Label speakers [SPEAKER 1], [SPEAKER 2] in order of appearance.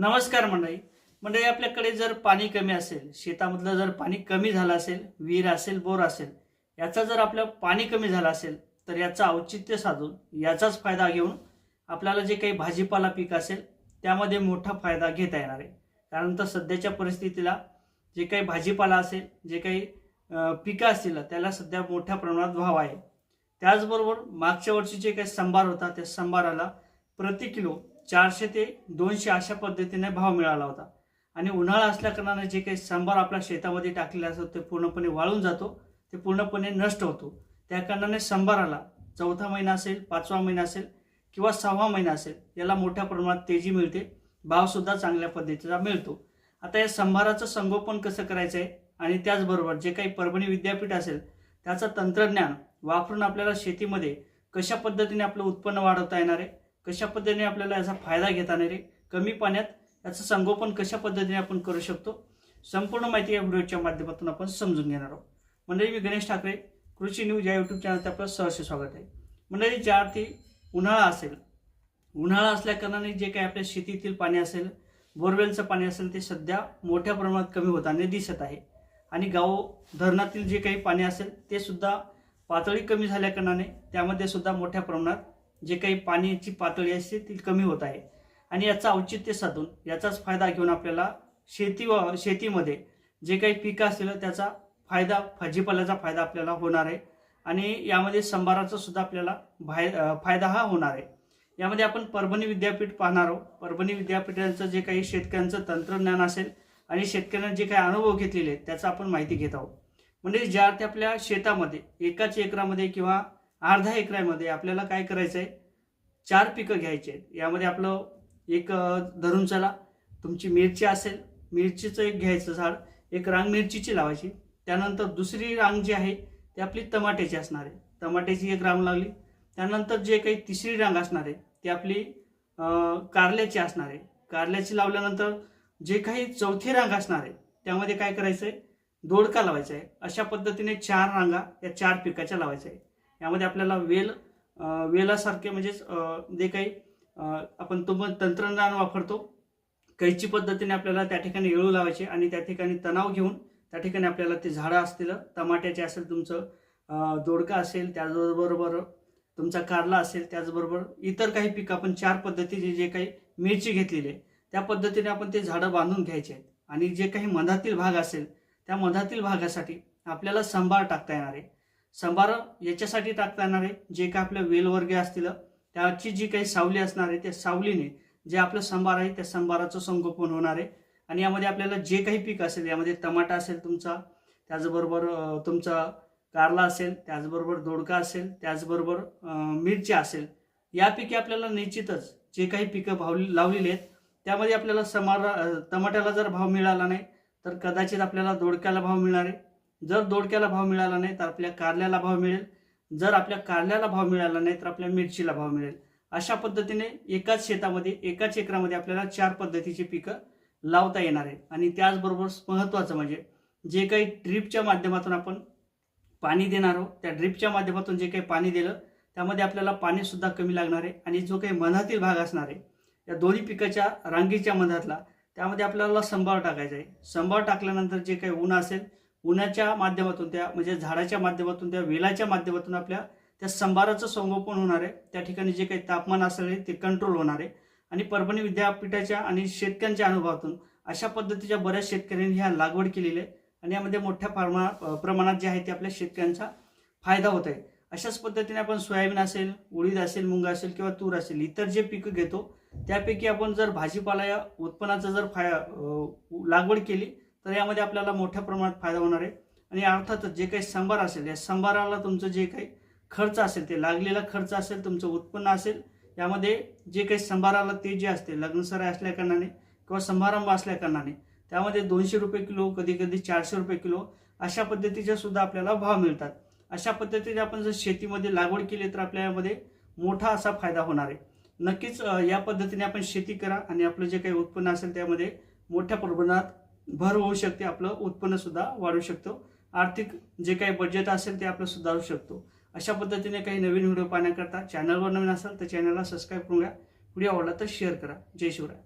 [SPEAKER 1] नमस्कार मंडळी. मंडळी आपल्याकडे जर पाणी कमी असेल शेतामधलं जर पाणी कमी झालं असेल विहीर असेल बोर असेल याचा जर आपलं पाणी कमी झालं असेल तर याचं औचित्य साधून याचाच फायदा घेऊन आपल्याला जे काही भाजीपाला पीक असेल त्यामध्ये मोठा फायदा घेता येणार आहे. कारण तर सध्याच्या परिस्थितीला जे काही भाजीपाला असेल जे काही पिकं असतील त्याला सध्या मोठ्या प्रमाणात भाव आहे. त्याचबरोबर मागच्या वर्षी जे काही संभार होता त्या संभाराला प्रति किलो चारशे ते दोनशे अशा पद्धतीने भाव मिळाला होता. आणि उन्हाळा असल्याकारणाने जे काही सांबार आपल्या शेतामध्ये टाकलेला असतो ते पूर्णपणे वाळून जातो ते पूर्णपणे नष्ट होतो. त्या कारणाने संभाराला चौथा महिना असेल पाचवा महिना असेल किंवा सहावा महिना असेल याला मोठ्या प्रमाणात तेजी मिळते भावसुद्धा चांगल्या पद्धतीचा मिळतो. आता या संभाराचं संगोपन कसं करायचं आहे आणि त्याचबरोबर जे काही परभणी विद्यापीठ असेल त्याचं तंत्रज्ञान वापरून आपल्याला शेतीमध्ये कशा पद्धतीने आपलं उत्पन्न वाढवता येणार आहे? कशा पद्धतीने आपल्याला याचा फायदा घेता येणार आहे? कमी पाण्यात याचं संगोपन कशा पद्धतीने आपण करू शकतो? संपूर्ण माहिती या व्हिडिओच्या माध्यमातून आपण समजून घेणार आहोत. मंडळी मी गणेश ठाकरे कृषी न्यूज या यूट्यूब चॅनलचं आपलं सहर्ष स्वागत आहे. मंडळी ज्या अर्थी उन्हाळा असेल उन्हाळा असल्याकारणाने जे काही आपल्या शेतीतील पाणी असेल बोरवेलचं पाणी असेल ते सध्या मोठ्या प्रमाणात कमी होताना दिसत आहे. आणि गाव धरणातील जे काही पाणी असेल ते सुद्धा पातळी कमी झाल्याकारणाने त्यामध्ये सुद्धा मोठ्या प्रमाणात जे काही पाण्याची पातळी असते ती कमी होत आहे. आणि याचा औचित्य साधून याचाच फायदा घेऊन आपल्याला शेती व शेतीमध्ये जे काही पिकं असतील त्याचा फायदा भाजीपाल्याचा फायदा आपल्याला होणार आहे. आणि यामध्ये संभाराचा सुद्धा आपल्याला भाय फायदा हा होणार आहे. यामध्ये आपण परभणी विद्यापीठ पाहणार आहोत. परभणी विद्यापीठाचं जे काही शेतकऱ्यांचं तंत्रज्ञान असेल आणि शेतकऱ्यांना जे काही अनुभव घेतलेले आहेत त्याचा आपण माहिती घेत आहोत. म्हणजे ज्या अर्थी आपल्या शेतामध्ये एकाच एकरामध्ये किंवा अर्धा एकरामध्ये आपल्याला काय करायचं आहे चार पिकं घ्यायची आहेत. यामध्ये आपलं एक धरून चला. तुमची मिरची असेल मिरचीचं एक घ्यायचं झाड एक रांग मिरचीची लावायची. त्यानंतर दुसरी रांग जी आहे ती आपली टमाट्याची असणार आहे. टमाट्याची एक रांग लागली त्यानंतर जे काही तिसरी रांग असणार आहे ती आपली कारल्याची असणार आहे. कारल्याची लावल्यानंतर जे काही चौथी रांग असणार आहे त्यामध्ये काय करायचं आहे दोडका लावायचा आहे. अशा पद्धतीने चार रांगा या चार पिकाच्या लावायच्या आहे यामध्ये आपल्याला वेल वेलासारखे म्हणजेच जे काही आपण तुम तंत्रज्ञान वापरतो कैची पद्धतीने आपल्याला त्या ठिकाणी येळू लावायचे आणि त्या ठिकाणी तणाव घेऊन त्या ठिकाणी आपल्याला ते झाडं असतील टमाट्याचे असेल तुमचं दोडका असेल त्याचबरोबर तुमचा कारला असेल त्याचबरोबर इतर काही पिकं आपण चार पद्धतीचे जे काही मिरची घेतलेली आहे त्या पद्धतीने आपण ते झाडं बांधून घ्यायचे आहेत. आणि जे काही मधातील भाग असेल त्या मधातील भागासाठी आपल्याला सांभाळ टाकता येणार आहे. संभार याच्यासाठी टाकता येणार आहे जे काही आपल्या वेलवर्गे असतील त्याची जी काही सावली असणार आहे त्या सावलीने जे आपलं संभार आहे त्या संभाराचं संगोपन होणार आहे. आणि यामध्ये आपल्याला जे काही पीक असेल यामध्ये टमाटा असेल तुमचा त्याचबरोबर तुमचा कारला असेल त्याचबरोबर दोडका असेल त्याचबरोबर मिरची असेल यापैकी आपल्याला निश्चितच जे काही पिकं भाव लावलेली आहेत त्यामध्ये आपल्याला समारा टमाट्याला जर भाव मिळाला नाही तर कदाचित आपल्याला दोडक्याला भाव मिळणार आहे. जर दोडक्याला भाव मिळाला नाही तर आपल्या कारल्याला भाव मिळेल. जर आपल्या कारल्याला भाव मिळाला नाही तर आपल्या मिरचीला भाव मिळेल. अशा पद्धतीने एकाच शेतामध्ये एकाच एकरामध्ये आपल्याला चार पद्धतीची पिकं लावता येणार आहे आणि त्याचबरोबर महत्त्वाचं म्हणजे जे काही ड्रीपच्या माध्यमातून आपण पाणी देणार आहोत त्या ड्रीपच्या माध्यमातून जे काही पाणी दिलं त्यामध्ये आपल्याला पाणीसुद्धा कमी लागणार आहे. आणि जो काही मधातील भाग असणार आहे या दोन्ही पिकाच्या रांगीच्या मधातला त्यामध्ये आपल्याला संभार टाकायचा आहे. संभार टाकल्यानंतर जे काही ऊन असेल उन्हाच्या माध्यमातून त्या म्हणजे झाडाच्या माध्यमातून त्या वेलाच्या माध्यमातून आपल्या त्या संभाराचं संगोपन होणार आहे. त्या ठिकाणी जे काही तापमान असेल ते कंट्रोल होणार आहे. आणि परभणी विद्यापीठाच्या आणि शेतकऱ्यांच्या अनुभवातून अशा पद्धतीच्या बऱ्याच शेतकऱ्यांनी ह्या लागवड केलेली आहे. आणि यामध्ये मोठ्या प्रमाणा प्रमाणात जे आहे ते आपल्या शेतकऱ्यांचा फायदा होत आहे. अशाच पद्धतीने आपण सोयाबीन असेल उडीद असेल मुंग असेल किंवा तूर असेल इतर जे पिकं घेतो त्यापैकी आपण जर भाजीपाला या उत्पन्नाचा जर फाय लागवड केली तर यामध्ये आपल्याला मोठ्या प्रमाणात फायदा होणार आहे. आणि अर्थातच जे काही संभार असेल या संभाराला तुमचं जे काही खर्च असेल ते लागलेला खर्च असेल तुमचं उत्पन्न असेल यामध्ये जे काही संभाराला ते जे असते लग्नसराय असल्या कारणाने किंवा समारंभ असल्या कारणाने त्यामध्ये दोनशे रुपये किलो कधी कधी चारशे रुपये किलो अशा पद्धतीचे सुद्धा आपल्याला भाव मिळतात. अशा पद्धतीने आपण जर शेतीमध्ये लागवड केली तर आपल्या यामध्ये मोठा असा फायदा होणार आहे. नक्कीच या पद्धतीने आपण शेती करा आणि आपलं जे काही उत्पन्न असेल त्यामध्ये मोठ्या प्रमाणात भर होऊ शकते आपलं उत्पन्न सुद्धा वाढू शकतो. आर्थिक जे काही बजेट असेल ते आपलं सुधारू शकतो. अशा पद्धतीने काही नवीन व्हिडिओ पाहण्याकरता चॅनलवर नवीन असाल तर चॅनलला सबस्क्राईब करून घ्या. व्हिडिओ आवडला तर शेअर करा. जय शिवराय.